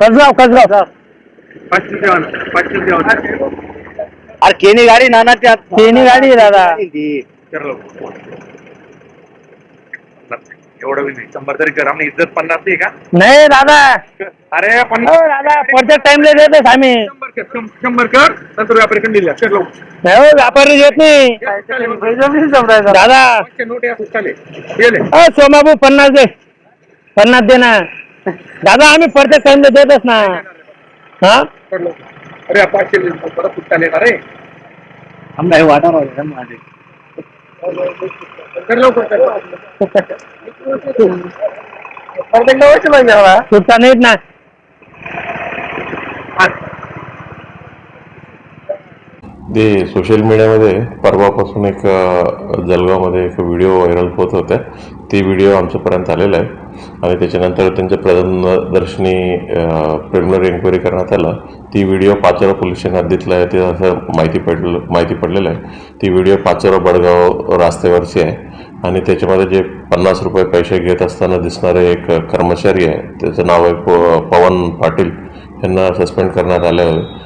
कसगाव कसगाव. पाचशे अरे केनी गाडी ना ना त्यात केनी गाडी आहे दादा. कर लवकर. एवढं बी नाही. शंभर तरी कर. आम्ही इज्जत पन्नास नाही का? नाही दादा. अरे हो पन्नास दादा प्रत्येक टाइमला देतोच आम्ही. शंभर कर शं- शंभर कर. नंतर व्यापारी दिल्या कर लवकर नाही हो व्यापारी देत नाही. दादा. पाचशे नोट या चालेल. गेले अ सोमाबू पन्नास दे. पन्नास दे ना. दादा आम्ही प्रत्येक टाइमला देतच ना. हा. अरे हा पाचशे परत सुट्टा येणार रे? आमदार वाटा कर लवकर कर सुट्टा नाहीत ना ते सोशल मीडियामध्ये परवापासून एक अ, जळगावमध्ये एक व्हिडिओ व्हायरल होत होत्या. ती व्हिडिओ आमच्यापर्यंत आलेला आहे. आणि त्याच्यानंतर त्यांच्या प्रदर्शनी प्रिलिमिनरी एन्क्वायरी करण्यात आलं. ती व्हिडिओ पाचोरा पोलीस स्टेशन हद्दीतला आहे ते असं माहिती पडलं माहिती पडलेलं आहे. ती व्हिडिओ पाचोरा बडगाव रस्त्यावरची आहे. आणि त्याच्यामध्ये जे पन्नास रुपये पैसे घेत असताना दिसणारे एक कर्मचारी आहे. त्याचं नाव आहे प- पवन पाटील. यांना सस्पेंड करण्यात आले आहे.